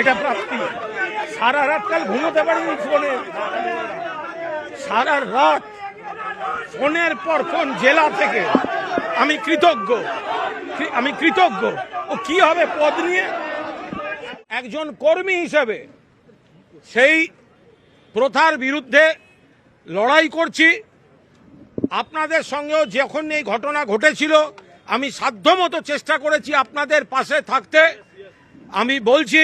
এটা প্রাপ্তি। সারা রাত কাল ঘুমোতে পারিনি ফোনে সারা রাত ফোনের পর ফোন জেলা থেকে। আমি কৃতজ্ঞ। আমি কৃতজ্ঞ। ও কি হবে পদ নিয়ে? একজন কর্মী হিসেবে সেই প্রথার বিরুদ্ধে লড়াই করছি। আপনাদের সঙ্গেও যখন এই ঘটনা ঘটেছিল, আমি সাধ্যমতো চেষ্টা করেছি আপনাদের পাশে থাকতে। আমি বলছি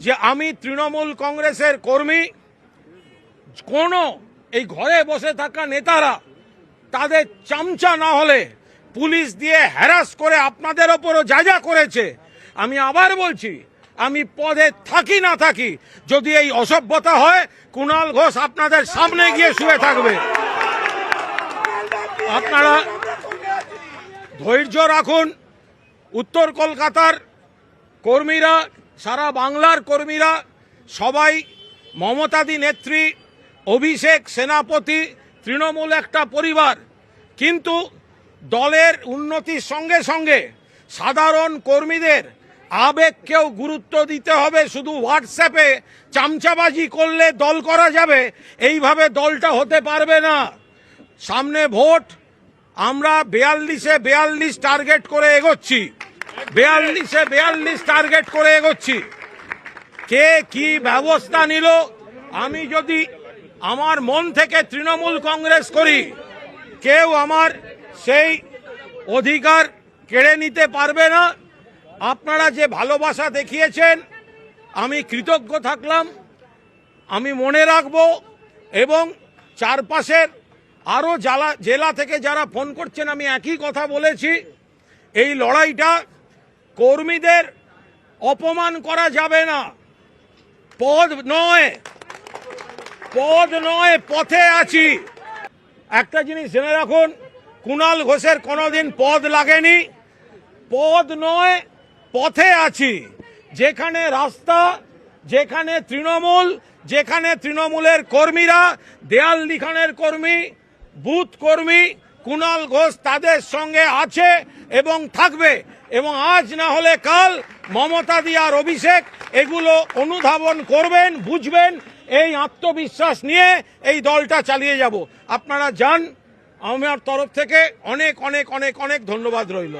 যে আমি তৃণমূল কংগ্রেসের কর্মী, কোনো এই ঘরে বসে থাকা নেতারা তাদের চামচা না হলে পুলিশ দিয়ে হ্যারাস করে আপনাদের ওপরও যা যা করেছে, আমি আবার বলছি, আমি পদে থাকি না থাকি, যদি এই অসভ্যতা হয়, কুণাল ঘোষ আপনাদের সামনে গিয়ে শুয়ে থাকবে। আপনারা ধৈর্য রাখুন, উত্তর কলকাতার কর্মীরা সারা বাংলার কর্মীরা, সবাই মমতাদি নেত্রী, অভিষেক সেনাপতি, তৃণমূল একটা পরিবার। কিন্তু দলের উন্নতির সঙ্গে সঙ্গে সাধারণ কর্মীদের আবেগকেও গুরুত্ব দিতে হবে, শুধু হোয়াটসঅ্যাপে চামচাবাজি করলে দল করা যাবে, এইভাবে দলটা হতে পারবে না। সামনে ভোট, আমরা বেয়াল্লিশে বেয়াল্লিশ টার্গেট করে এগোচ্ছি। বেয়াল্লিশে বেয়াল্লিশ টার্গেট করে এগোচ্ছি। কে কি ব্যবস্থা নিল? আমি যদি আমার মন থেকে তৃণমূল কংগ্রেস করি, কেউ আমার সেই অধিকার কেড়ে নিতে পারবে না। আপনারা যে ভালোবাসা দেখিয়েছেন, আমি কৃতজ্ঞ থাকলাম। আমি মনে রাখব এবং চারপাশের আরও জেলা থেকে যারা ফোন করছেন, আমি একই কথা বলেছি। এই লড়াইটা কর্মীদের অপমান করা যাবে না। পদ নয়। পদ নয়, পথে আছি। একটা জিনিস জেনে রাখুন, কুণাল ঘোষের কোনোদিন পদ লাগেনি। পদ নয়, পথে আছি। যেখানে রাস্তা, যেখানে তৃণমূল, যেখানে তৃণমূলের কর্মীরা দেয়াল লিখানের কর্মী, বুথ কর্মী কুণাল ঘোষ তাদের সঙ্গে আছে এবং থাকবে। এবং আজ না হলে কাল মমতা দিয়ার অভিষেক, এগুলো অনুধাবন করবেন, বুঝবেন, এই আত্মবিশ্বাস নিয়ে এই দলটা চালিয়ে যাব। আপনারা যান আমার তরফ থেকে অনেক অনেক অনেক অনেক ধন্যবাদ রইল।